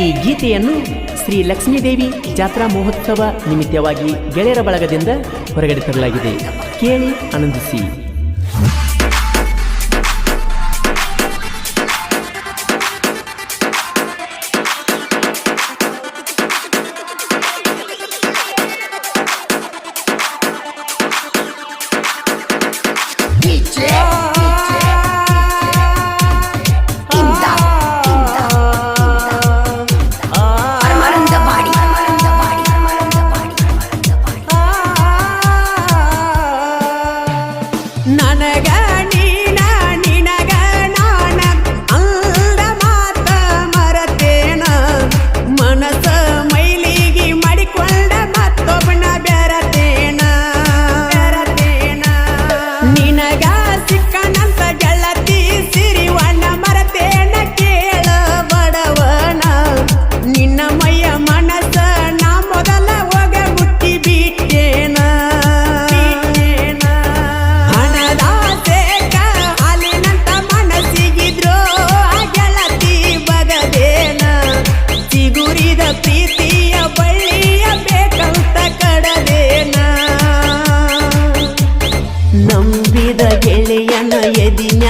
ಈ ಗೀತೆಯನ್ನು ಶ್ರೀ ಲಕ್ಷ್ಮೀದೇವಿ ಜಾತ್ರಾ ಮಹೋತ್ಸವ ನಿಮಿತ್ತವಾಗಿ ಗೆಳೆಯರ ಬಳಗದಿಂದ ಹೊರಗಡೆ ತರಲಾಗಿದೆ ಕೇಳಿ ಆನಂದಿಸಿ.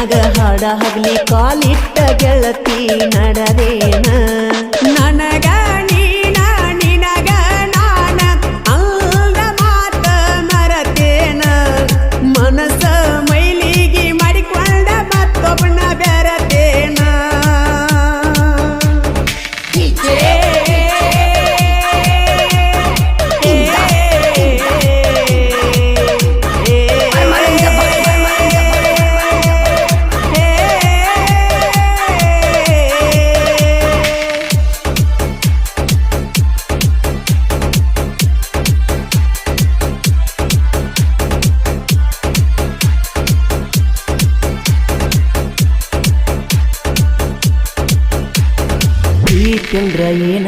ಎದಿನ್ಯಾಗ ಹಾಡ ಹಗ್ಲಿ ಕಾಲಿಟ್ಟ ಗೆಳತಿ ನಡದೇನ? ಪ್ರೀತಿಂದ್ರ ಏನ?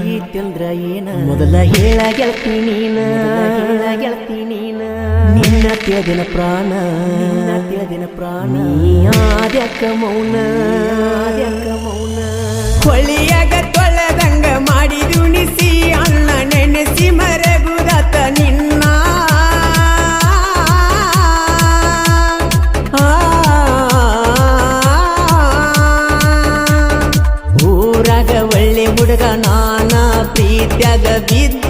ಪ್ರೀತಿಂದ್ರ ಏನ? ಮೊದಲ ಹೇಳ ಗೆಳತಿ ನೀನ. ನಿನ್ನ ತಿಳಿದಿನ ಪ್ರಾಣ. ತಿಳಿದಿನ ಪ್ರಾಣ. ಆದ್ಯಕ್ಕ ಆದ್ಯಕ ಮೌನ. ಆದ್ಯಕ್ಕ ಮೌನ. ಹೊಳಿಯಾಗ ತೊಳೆದಂಗ ಮಾಡಿದುಣಿಸಿ ಅಣ್ಣ ನೆನೆಸಿ ಮರಗುದತ vida.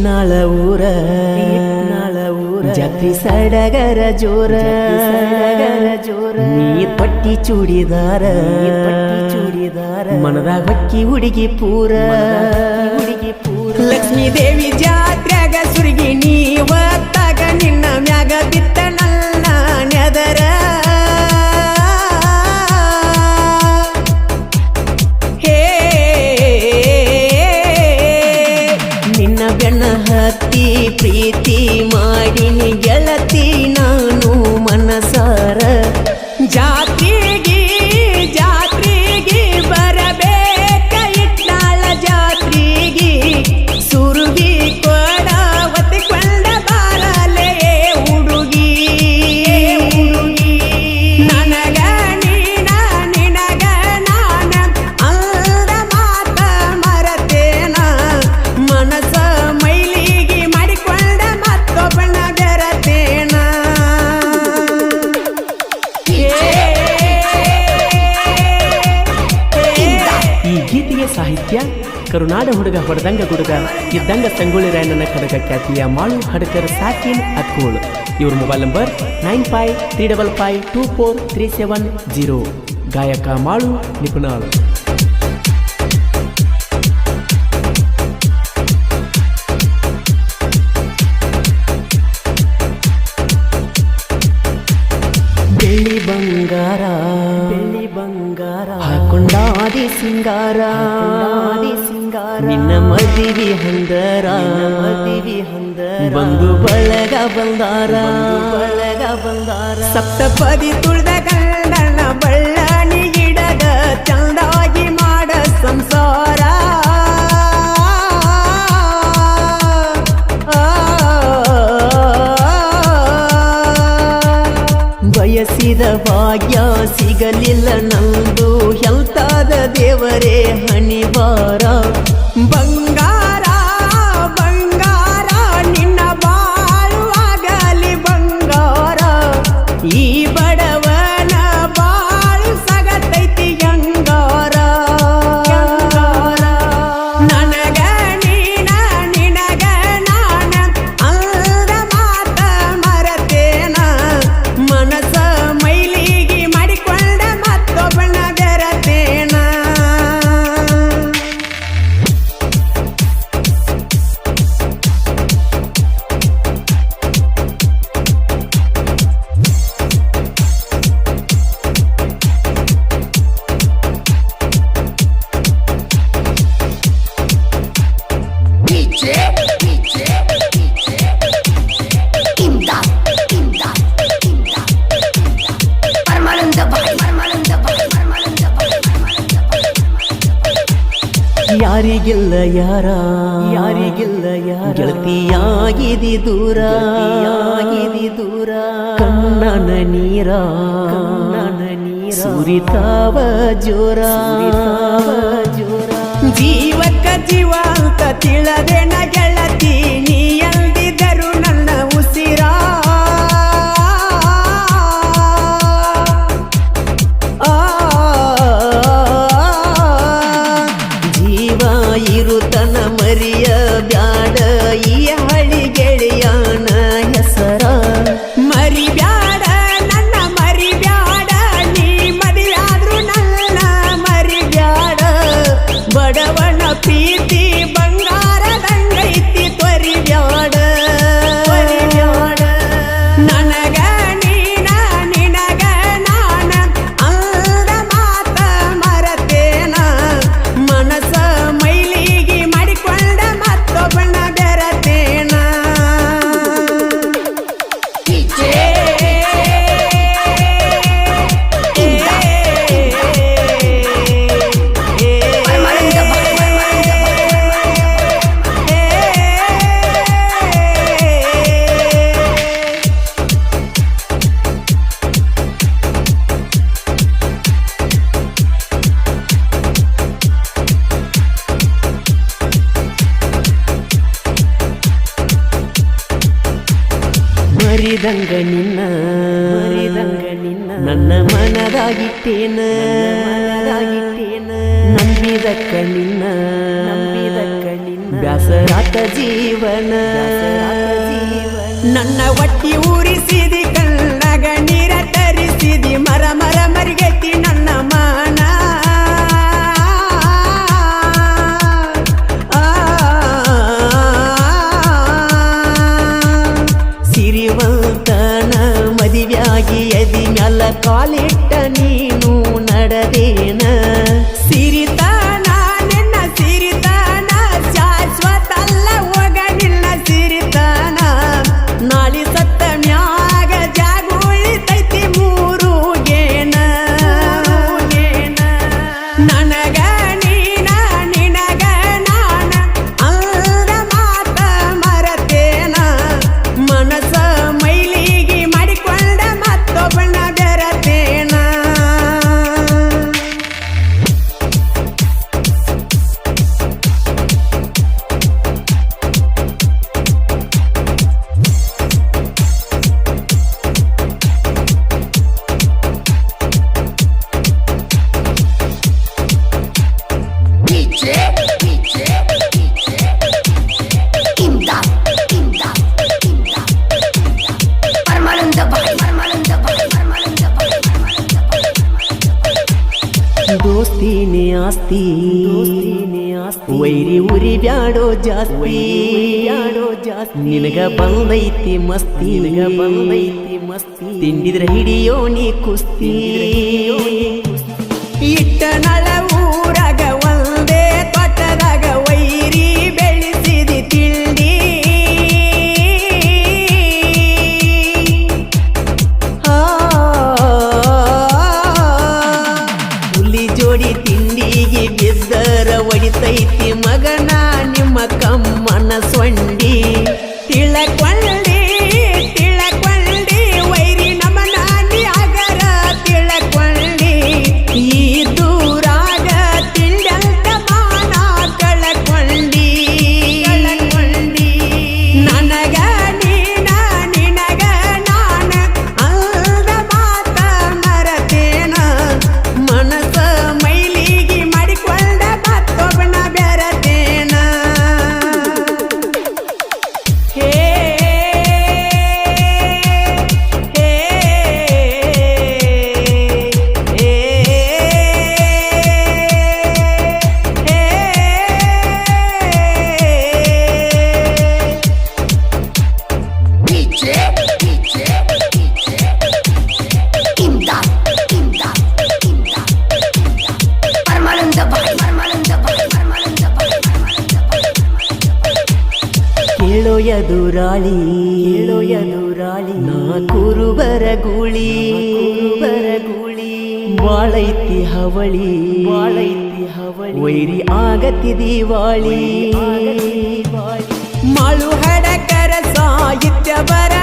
ಇಟ್ನಾಳ ಊರ ಇಟ್ನಾಳ ಊರ ಜಾತ್ರಿ ಸಡಗರ ಜೋರ ಸಡಗರ ಜೋರ ನೀರ್ ಪಟ್ಟಿ ಚೂಡಿದಾರ ಪಟ್ಟಿ ಚೂಡಿದಾರ ಮನದಾಗ ಹೊಕ್ಕಿ ಹುಡುಗಿ ಪೂರ ಹುಡುಗಿ ಪೂರ ಲಕ್ಷ್ಮೀ ದೇವಿ ಜಾತ್ರೆಗ ಸುರುಗಿ ನೀವತ್ತಾಗ ನಿನ್ನ ಮ್ಯಾಗ ಬಿತ್ತ ಪ್ರೀತಿ ಮಾಡಿನಿ ಸಾಹಿತ್ಯ ಕರುನಾಡ ಹುಡುಗ ಹೊಡೆದಂಗ ಗುಡುಗ, ಇದ್ದಂಗ ಸಂಗೊಳ್ಳಿ ರಾಯಣ್ಣನ ಕಡಗ ಖ್ಯಾತಿಯ ಮಾಳು ಹಡಕರ್ ಸಾಕಿನ್ ಅಕ್ಕೋಳ್ ಇವ್ರ mobile number nine five three double five two four three seven zero. ಗಾಯಕ ಮಾಳು ನಿಪುಣಾಳ್. ಬಂಗಾರ ಹಾಕೊಂಡಾದಿ ಸಿಂಗಾರ ಮದಿ ಸಿಂಗಾರ ನಿನ್ನ ಮದಿವಿ ಹಂದರ ಮದಿವಿ ಹಂದರ ಬಂದು ಬಳಗ ಬಂದಾರ ಬಳಗ ಬಂದಾರ ಸಪ್ತಪದಿ ತುಳ್ದ ಗಂಡನ ಬಳ್ಳಾನಿ ಗಿಡದ ಚಂದಾಗಿ ಮಾಡ ಸಂಸಾರ ಬಯಸಿದ ಭಾಗ್ಯ ಸಿಗಲಿಲ್ಲ ಹೆಲ್ತಾದ ದೇವರೇ ಹಣಿವಾರ ಯಾರ? ಯಾರಿಗಿಲ್ಲ ಯಾರ? ಗೆಳತಿಯಾಗಿದಿ ದೂರ? ಆಗಿದಿ ದೂರ? ಕಣ್ಣನ ನೀರ? ಕಣ್ಣನ ನೀರ? ಸುರಿತಾವ ಜೋರ? ಜೋರ? ಜೀವಕ್ಕ ಜೀವ ಅಂತ ತಿಳದೇನ ಗೆಳತಿ ಮರಿದಂಗ ನಿನ್ನ ಮರಿದಂಗ ನಿನ್ನ ನನ್ನ ಮನದಾಗಿಟ್ಟೇನ ಮನದಾಗಿಟ್ಟೇನ ನಂಬಿದಕ್ಕ ನಿನ್ನ ನಂಬಿದಕ್ಕ ನಿನ್ನ ಬ್ಯಾಸರಾತ ಜೀವನ ನನ್ನ ಒಟ್ಟಿ ಊರಿಸಿದಿ ಆಸ್ತಿ ವೈರಿ ಉರಿ ಬ್ಯಾಡೋ ಜಾಸ್ತಿ. ಬ್ಯಾಡೋ ಜಾಸ್ತಿ. ನಿನಗ ಬಂದೈತಿ ಮಸ್ತಿ. ನಿನಗ ಬಂದೈತಿ ಮಸ್ತಿ. ತಿಂಡಿದ್ರ ಹಿಡಿಯೋ ನೀ ಕುಸ್ತಿ. ಇಟ್ಟ ನಳ ಎದುರಾಳಿ ಕೇಳೋ ಎದುರಾಳಿ ನಾ ಕುರುಬರ ಗೂಳಿ ಬರಗೂಳಿ ಬಾಳೈತಿ ಹವಳಿ ಬಾಳೈತಿ ಹವಳಿ ವೈರಿ ಆಗತಿ ದಿವಾಳಿ ಮಾಳು ಹಡಕರ ಸಾಹಿತ್ಯ ಬರದರ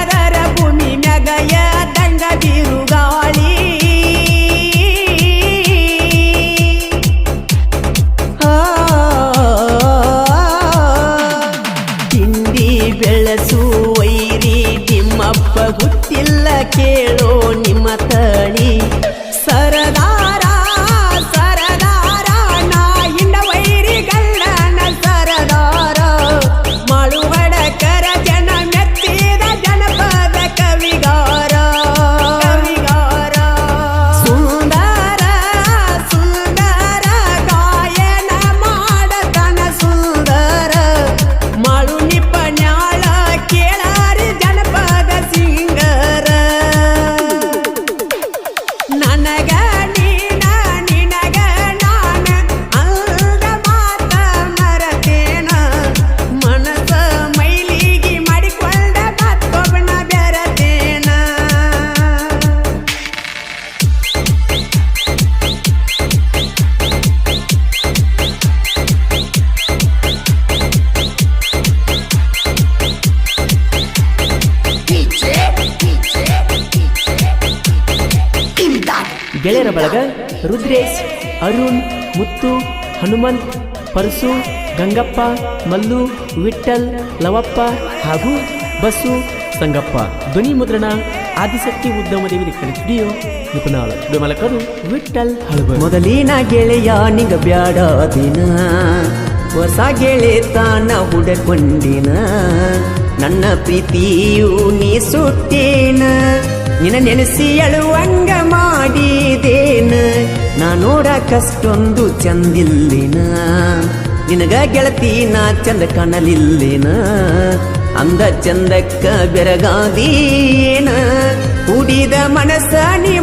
ಅರುಣ್, ಮುತ್ತು, ಹನುಮಂತ್, ಪರಸು, ಗಂಗಪ್ಪ, ಮಲ್ಲು ವಿಠಲ್ ಲವಪ್ಪ ಹಾಗೂ ಬಸು, ಸಂಗಪ್ಪ. ಧ್ವನಿ ಮುದ್ರಣ ಆದಿಶಕ್ತಿ ಉದ್ಯಮ ದೇವಿ ಸ್ಟುಡಿಯೋ, ನಿಪುಣಾಳ. ಬೆಮಲಕರು ವಿಠಲ್ ಹಳಬ ಮೊದಲಿನ ಗೆಳೆಯ ನಿಂಗ ಬ್ಯಾಡ ದಿನ. ಹೊಸ ಗೆಳೆತನ ಹುಡಕೊಂಡಿನ. ನನ್ನ ಪ್ರೀತಿಯು ನೀ ಸುಟ್ಟೇನ. ನಿನ್ನ ನೆನೆಸಿ ನಾ ನೋಡಕಷ್ಟೊಂದು ಚಂದಿಲ್ಲಿನ. ನಿನಗ ಗೆಳತಿ ನಾ ಚಂದ ಕಾಣಲಿಲ್ಲಿನ? ಅಂದ ಚಂದಕ್ಕ ಬೆರಗಾದೀನ ಕುಡಿದ ಮನಸ್ಸ ನೀ